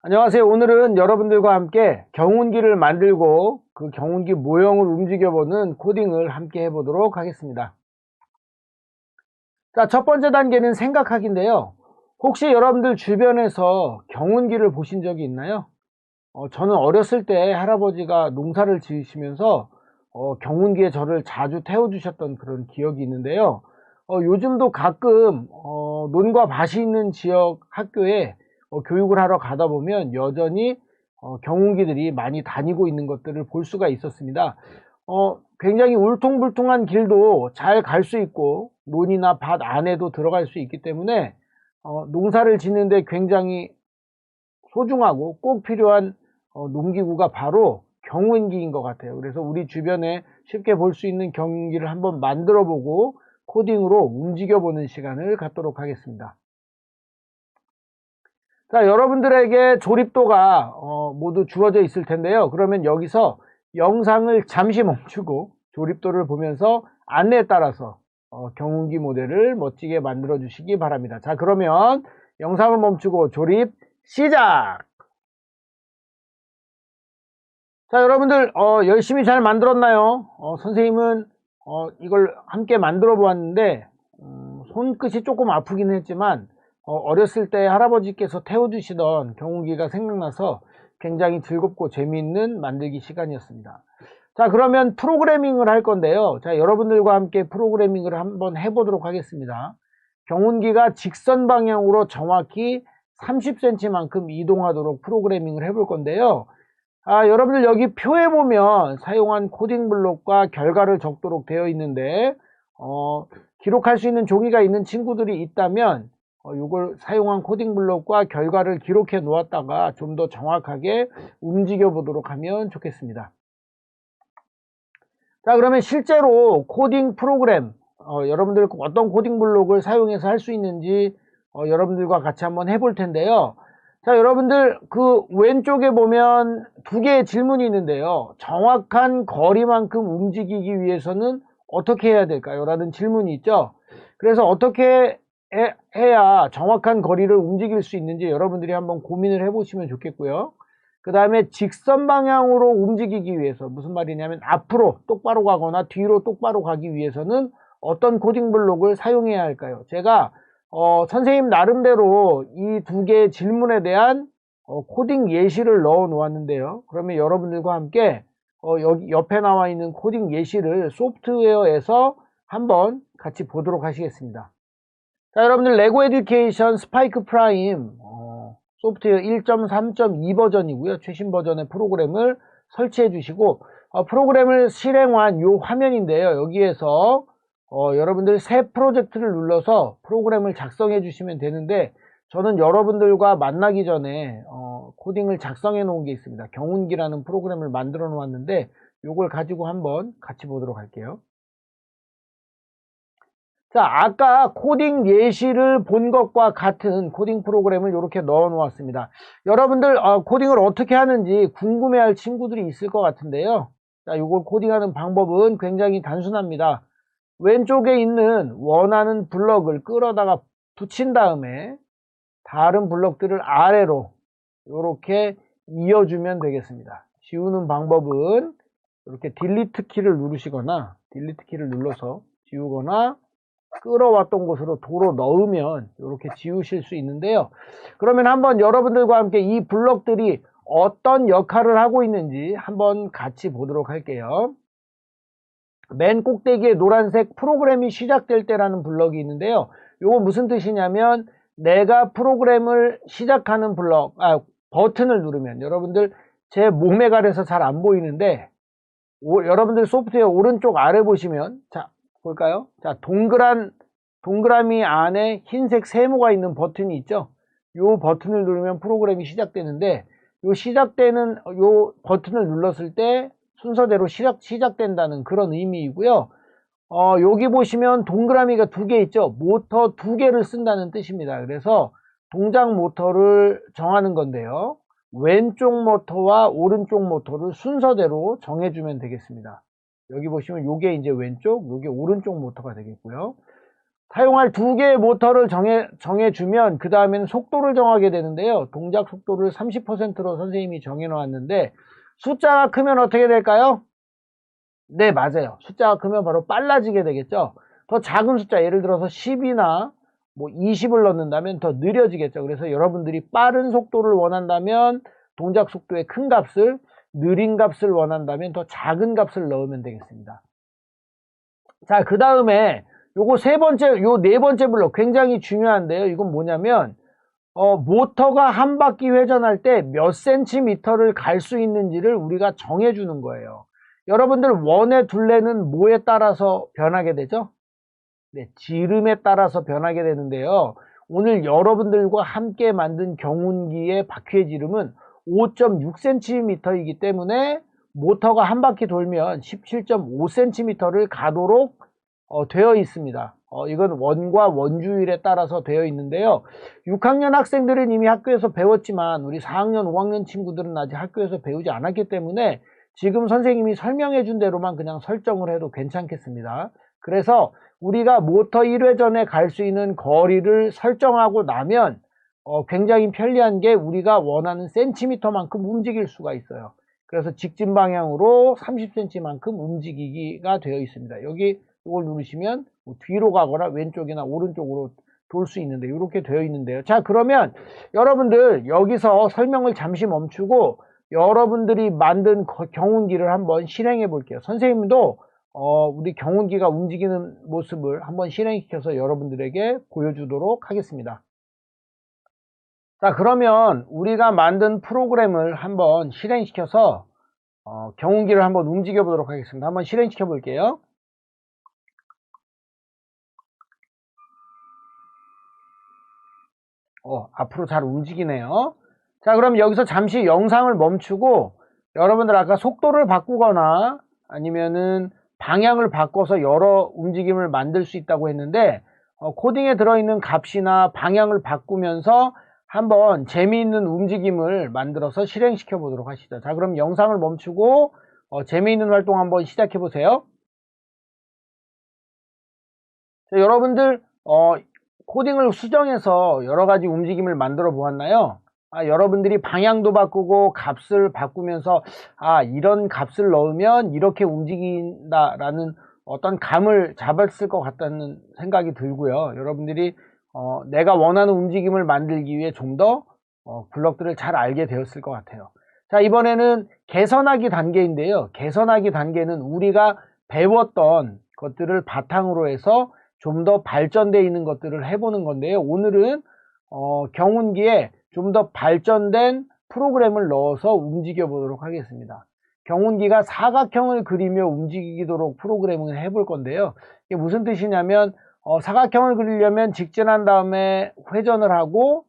안녕하세요. 오늘은 여러분들과 함께 경운기를 만들고 그 경운기 모형을 움직여보는 코딩을 함께 해보도록 하겠습니다. 자, 첫 번째 단계는 생각하기인데요. 혹시 여러분들 주변에서 경운기를 보신 적이 있나요? 어, 저는 어렸을 때 할아버지가 농사를 지으시면서 어, 경운기에 저를 자주 태워주셨던 그런 기억이 있는데요. 어, 요즘도 가끔 어, 논과 밭이 있는 지역 학교에 어, 교육을 하러 가다 보면 여전히 어, 경운기들이 많이 다니고 있는 것들을 볼 수가 있었습니다. 어, 굉장히 울퉁불퉁한 길도 잘 갈 수 있고 논이나 밭 안에도 들어갈 수 있기 때문에 어, 농사를 짓는데 굉장히 소중하고 꼭 필요한 어, 농기구가 바로 경운기인 것 같아요. 그래서 우리 주변에 쉽게 볼 수 있는 경운기를 한번 만들어 보고 코딩으로 움직여 보는 시간을 갖도록 하겠습니다. 자, 여러분들에게 조립도가 어, 모두 주어져 있을 텐데요. 그러면 여기서 영상을 잠시 멈추고 조립도를 보면서 안내에 따라서 어, 경운기 모델을 멋지게 만들어 주시기 바랍니다. 자, 그러면 영상을 멈추고 조립 시작! 자, 여러분들 어, 열심히 잘 만들었나요? 어, 선생님은 어, 이걸 함께 만들어 보았는데 음, 손끝이 조금 아프긴 했지만 어, 렸을 때 할아버지께서 태워주시던 경운기가 생각나서 굉장히 즐겁고 재미있는 만들기 시간이었습니다. 자 그러면 프로그래밍을 할 건데요. 자 여러분들과 함께 프로그래밍을 한번 해보도록 하겠습니다. 경운기가 직선 방향으로 정확히 30cm만큼 이동하도록 프로그래밍을 해볼 건데요. 아, 여러분들 여기 표에 보면 사용한 코딩 블록과 결과를 적도록 되어 있는데 어, 기록할 수 있는 종이가 있는 친구들이 있다면 어, 이걸 사용한 코딩 블록과 결과를 기록해 놓았다가 좀 더 정확하게 움직여 보도록 하면 좋겠습니다. 자 그러면 실제로 코딩 프로그램 어, 여러분들 어떤 코딩 블록을 사용해서 할 수 있는지 어, 여러분들과 같이 한번 해볼 텐데요. 자, 여러분들 그 왼쪽에 보면 두 개의 질문이 있는데요. 정확한 거리만큼 움직이기 위해서는 어떻게 해야 될까요? 라는 질문이 있죠. 그래서 어떻게 해, 야 정확한 거리를 움직일 수 있는지 여러분들이 한번 고민을 해보시면 좋겠고요. 그 다음에 직선 방향으로 움직이기 위해서 무슨 말이냐면 앞으로 똑바로 가거나 뒤로 똑바로 가기 위해서는 어떤 코딩 블록을 사용해야 할까요? 제가 어, 선생님 나름대로 이 두 개의 질문에 대한 어, 코딩 예시를 넣어 놓았는데요. 그러면 여러분들과 함께 어, 여기 옆에 나와 있는 코딩 예시를 소프트웨어에서 한번 같이 보도록 하시겠습니다. 자, 여러분들 레고 에듀케이션 스파이크 프라임 어, 소프트웨어 1.3.2 버전이고요. 최신 버전의 프로그램을 설치해 주시고 어, 프로그램을 실행한 이 화면인데요. 여기에서 어, 여러분들 새 프로젝트를 눌러서 프로그램을 작성해 주시면 되는데 저는 여러분들과 만나기 전에 어, 코딩을 작성해 놓은 게 있습니다. 경운기라는 프로그램을 만들어 놓았는데 이걸 가지고 한번 같이 보도록 할게요. 자, 아까 코딩 예시를 본 것과 같은 코딩 프로그램을 이렇게 넣어 놓았습니다. 여러분들 어, 코딩을 어떻게 하는지 궁금해 할 친구들이 있을 것 같은데요. 자, 이걸 코딩하는 방법은 굉장히 단순합니다. 왼쪽에 있는 원하는 블럭을 끌어다가 붙인 다음에 다른 블럭들을 아래로 이렇게 이어주면 되겠습니다. 지우는 방법은 이렇게 딜리트 키를 누르시거나 딜리트 키를 눌러서 지우거나 끌어왔던 곳으로 도로 넣으면 이렇게 지우실 수 있는데요. 그러면 한번 여러분들과 함께 이 블럭들이 어떤 역할을 하고 있는지 한번 같이 보도록 할게요. 맨 꼭대기에 노란색 프로그램이 시작될 때라는 블럭이 있는데요. 이거 무슨 뜻이냐면 내가 프로그램을 시작하는 블럭, 아, 버튼을 누르면 여러분들 제 몸에 가려서 잘 안 보이는데 오, 여러분들 소프트웨어 오른쪽 아래 보시면 자 볼까요? 자 동그란 동그라미 안에 흰색 세모가 있는 버튼이 있죠. 이 버튼을 누르면 프로그램이 시작되는데 이 시작되는 이 버튼을 눌렀을 때 순서대로 시작, 시작된다는 그런 의미이고요. 어, 여기 보시면 동그라미가 두 개 있죠. 모터 두 개를 쓴다는 뜻입니다. 그래서 동작 모터를 정하는 건데요. 왼쪽 모터와 오른쪽 모터를 순서대로 정해주면 되겠습니다. 여기 보시면 요게 이제 왼쪽, 요게 오른쪽 모터가 되겠고요. 사용할 두 개의 모터를 정해, 정해주면 그 다음에는 속도를 정하게 되는데요. 동작 속도를 30%로 선생님이 정해놓았는데 숫자가 크면 어떻게 될까요? 네, 맞아요. 숫자가 크면 바로 빨라지게 되겠죠. 더 작은 숫자, 예를 들어서 10이나 뭐 20을 넣는다면 더 느려지겠죠. 그래서 여러분들이 빠른 속도를 원한다면 동작 속도의 큰 값을, 느린 값을 원한다면 더 작은 값을 넣으면 되겠습니다. 자, 그 다음에 요거 세 번째, 요 네 번째 블록 굉장히 중요한데요. 이건 뭐냐면, 어, 모터가 한 바퀴 회전할 때 몇 센티미터를 갈 수 있는지를 우리가 정해주는 거예요. 여러분들 원의 둘레는 뭐에 따라서 변하게 되죠? 네, 지름에 따라서 변하게 되는데요. 오늘 여러분들과 함께 만든 경운기의 바퀴의 지름은 5.6cm이기 때문에 모터가 한 바퀴 돌면 17.5cm를 가도록 어, 되어 있습니다. 어, 이건 원과 원주율에 따라서 되어 있는데요. 6학년 학생들은 이미 학교에서 배웠지만 우리 4학년, 5학년 친구들은 아직 학교에서 배우지 않았기 때문에 지금 선생님이 설명해 준 대로만 그냥 설정을 해도 괜찮겠습니다. 그래서 우리가 모터 1회전에 갈 수 있는 거리를 설정하고 나면 어, 굉장히 편리한 게 우리가 원하는 센티미터만큼 움직일 수가 있어요. 그래서 직진 방향으로 30cm만큼 움직이기가 되어 있습니다. 여기 이걸 누르시면 뭐 뒤로 가거나 왼쪽이나 오른쪽으로 돌 수 있는데 이렇게 되어 있는데요. 자 그러면 여러분들 여기서 설명을 잠시 멈추고 여러분들이 만든 경운기를 한번 실행해 볼게요. 선생님도 어, 우리 경운기가 움직이는 모습을 한번 실행시켜서 여러분들에게 보여주도록 하겠습니다. 자 그러면 우리가 만든 프로그램을 한번 실행시켜서 어, 경운기를 한번 움직여 보도록 하겠습니다. 한번 실행시켜 볼게요. 어, 앞으로 잘 움직이네요. 자, 그럼 여기서 잠시 영상을 멈추고 여러분들 아까 속도를 바꾸거나 아니면은 방향을 바꿔서 여러 움직임을 만들 수 있다고 했는데 어, 코딩에 들어있는 값이나 방향을 바꾸면서 한번 재미있는 움직임을 만들어서 실행시켜 보도록 하시죠. 자, 그럼 영상을 멈추고 어, 재미있는 활동 한번 시작해 보세요. 자, 여러분들 어, 코딩을 수정해서 여러 가지 움직임을 만들어 보았나요? 아, 여러분들이 방향도 바꾸고 값을 바꾸면서 아 이런 값을 넣으면 이렇게 움직인다라는 어떤 감을 잡았을 것 같다는 생각이 들고요. 여러분들이 어, 내가 원하는 움직임을 만들기 위해 좀더 어, 블럭들을 잘 알게 되었을 것 같아요. 자 이번에는 개선하기 단계인데요. 개선하기 단계는 우리가 배웠던 것들을 바탕으로 해서 좀 더 발전되어 있는 것들을 해보는 건데요. 오늘은 어, 경운기에 좀 더 발전된 프로그램을 넣어서 움직여 보도록 하겠습니다. 경운기가 사각형을 그리며 움직이도록 프로그램을 해볼 건데요. 이게 무슨 뜻이냐면 어, 사각형을 그리려면 직진한 다음에 회전을 하고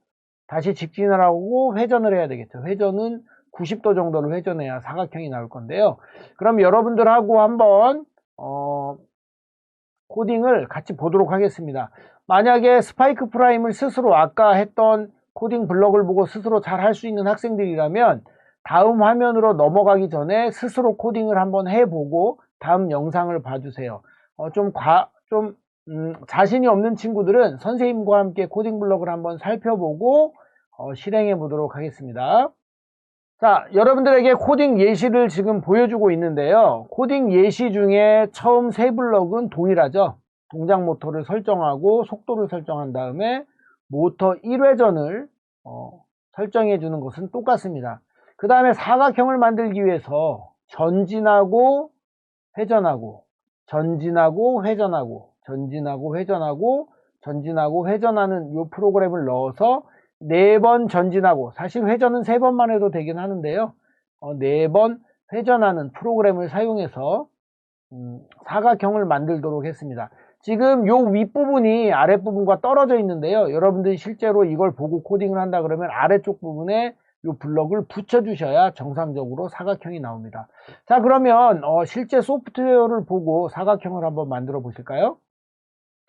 다시 직진을 하고 회전을 해야 되겠죠. 회전은 90도 정도로 회전해야 사각형이 나올 건데요. 그럼 여러분들하고 한번 어, 코딩을 같이 보도록 하겠습니다. 만약에 스파이크 프라임을 스스로 아까 했던 코딩 블럭을 보고 스스로 잘 할 수 있는 학생들이라면 다음 화면으로 넘어가기 전에 스스로 코딩을 한번 해보고 다음 영상을 봐주세요. 어, 좀 과, 좀, 음, 자신이 없는 친구들은 선생님과 함께 코딩 블럭을 한번 살펴보고 어, 실행해 보도록 하겠습니다. 자, 여러분들에게 코딩 예시를 지금 보여주고 있는데요. 코딩 예시 중에 처음 세 블럭은 동일하죠. 동작 모터를 설정하고 속도를 설정한 다음에 모터 1회전을 어, 설정해 주는 것은 똑같습니다. 그 다음에 사각형을 만들기 위해서 전진하고 회전하고 전진하고 회전하고 전진하고 회전하고 전진하고 회전하는 이 프로그램을 넣어서 네 번 전진하고 사실 회전은 세 번만 해도 되긴 하는데요. 어, 네번 회전하는 프로그램을 사용해서 음, 사각형을 만들도록 했습니다. 지금 요 윗부분이 아랫부분과 떨어져 있는데요. 여러분들이 실제로 이걸 보고 코딩을 한다 그러면 아래쪽 부분에 요 블럭을 붙여 주셔야 정상적으로 사각형이 나옵니다. 자 그러면 어, 실제 소프트웨어를 보고 사각형을 한번 만들어 보실까요?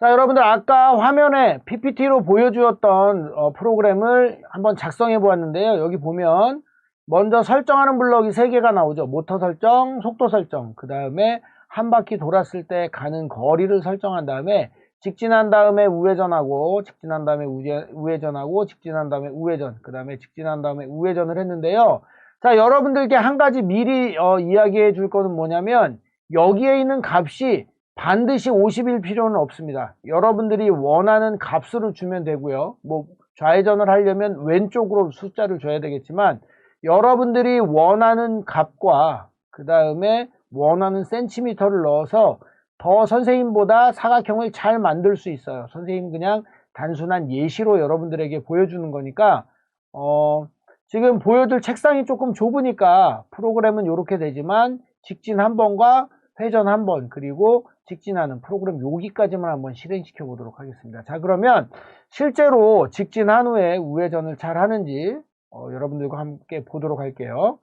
자 여러분들 아까 화면에 PPT로 보여주었던 어, 프로그램을 한번 작성해 보았는데요. 여기 보면 먼저 설정하는 블럭이 3개가 나오죠. 모터 설정, 속도 설정, 그 다음에 한 바퀴 돌았을 때 가는 거리를 설정한 다음에 직진한 다음에 우회전하고 직진한 다음에 우회, 우회전하고 직진한 다음에 우회전 그 다음에 직진한 다음에 우회전을 했는데요. 자 여러분들께 한 가지 미리 어, 이야기해 줄 거는 뭐냐면 여기에 있는 값이 반드시 50일 필요는 없습니다. 여러분들이 원하는 값으로 주면 되고요. 뭐 좌회전을 하려면 왼쪽으로 숫자를 줘야 되겠지만 여러분들이 원하는 값과 그 다음에 원하는 센티미터를 넣어서 더 선생님보다 사각형을 잘 만들 수 있어요. 선생님 그냥 단순한 예시로 여러분들에게 보여주는 거니까 어, 지금 보여줄 책상이 조금 좁으니까 프로그램은 이렇게 되지만 직진 한 번과 회전 한 번 그리고 직진하는 프로그램 여기까지만 한번 실행시켜 보도록 하겠습니다. 자 그러면 실제로 직진한 후에 우회전을 잘 하는지 어, 여러분들과 함께 보도록 할게요.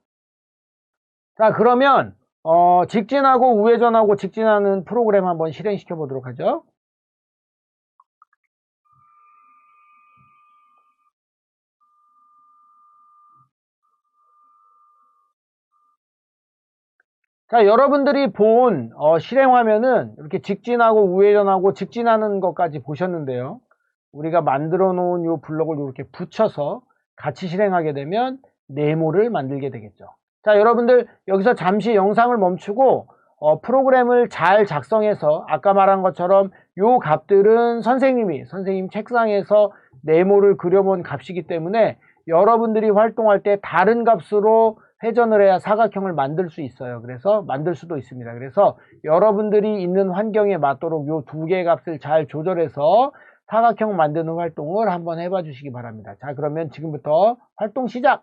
자 그러면 어, 직진하고 우회전하고 직진하는 프로그램 한번 실행시켜 보도록 하죠. 자, 여러분들이 본 어, 실행 화면은 이렇게 직진하고 우회전하고 직진하는 것까지 보셨는데요. 우리가 만들어 놓은 이 블록을 이렇게 붙여서 같이 실행하게 되면 네모를 만들게 되겠죠. 자, 여러분들 여기서 잠시 영상을 멈추고 어, 프로그램을 잘 작성해서 아까 말한 것처럼 요 값들은 선생님이 선생님 책상에서 네모를 그려본 값이기 때문에 여러분들이 활동할 때 다른 값으로 회전을 해야 사각형을 만들 수 있어요. 그래서 만들 수도 있습니다. 그래서 여러분들이 있는 환경에 맞도록 요두 개의 값을 잘 조절해서 사각형 만드는 활동을 한번 해봐 주시기 바랍니다. 자, 그러면 지금부터 활동 시작!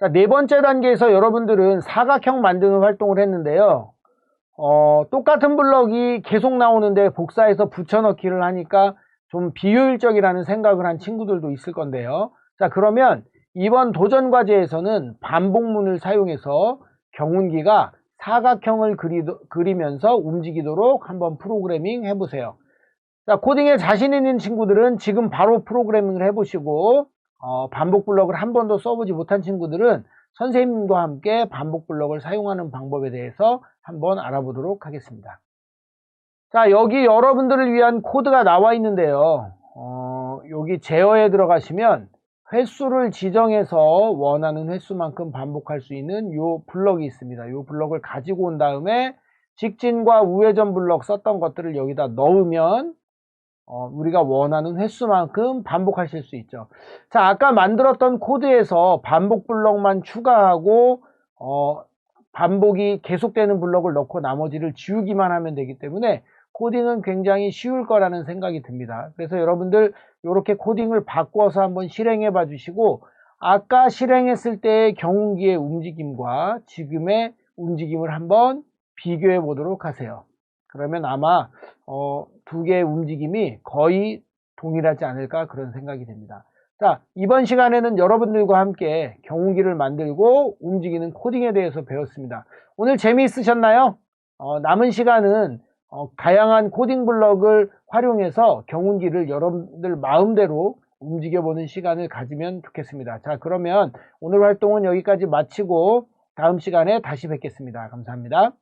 자, 네 번째 단계에서 여러분들은 사각형 만드는 활동을 했는데요. 어, 똑같은 블럭이 계속 나오는데 복사해서 붙여넣기를 하니까 좀 비효율적이라는 생각을 한 친구들도 있을 건데요. 자, 그러면 이번 도전 과제에서는 반복문을 사용해서 경운기가 사각형을 그리, 그리 면서 움직이도록 한번 프로그래밍 해보세요. 자, 코딩에 자신 있는 친구들은 지금 바로 프로그래밍을 해보시고 어, 반복 블럭을 한 번도 써보지 못한 친구들은 선생님과 함께 반복 블럭을 사용하는 방법에 대해서 한번 알아보도록 하겠습니다. 자, 여기 여러분들을 위한 코드가 나와 있는데요. 어, 여기 제어에 들어가시면 횟수를 지정해서 원하는 횟수만큼 반복할 수 있는 이 블럭이 있습니다. 이 블럭을 가지고 온 다음에 직진과 우회전 블럭 썼던 것들을 여기다 넣으면 어, 우리가 원하는 횟수만큼 반복하실 수 있죠. 자, 아까 만들었던 코드에서 반복 블럭만 추가하고 어, 반복이 계속되는 블럭을 넣고 나머지를 지우기만 하면 되기 때문에 코딩은 굉장히 쉬울 거라는 생각이 듭니다. 그래서 여러분들 이렇게 코딩을 바꿔서 한번 실행해 봐 주시고 아까 실행했을 때의 경운기의 움직임과 지금의 움직임을 한번 비교해 보도록 하세요. 그러면 아마 어, 두 개의 움직임이 거의 동일하지 않을까 그런 생각이 듭니다. 자, 이번 시간에는 여러분들과 함께 경운기를 만들고 움직이는 코딩에 대해서 배웠습니다. 오늘 재미있으셨나요? 어, 남은 시간은 어, 다양한 코딩 블럭을 활용해서 경운기를 여러분들 마음대로 움직여보는 시간을 가지면 좋겠습니다. 자, 그러면 오늘 활동은 여기까지 마치고 다음 시간에 다시 뵙겠습니다. 감사합니다.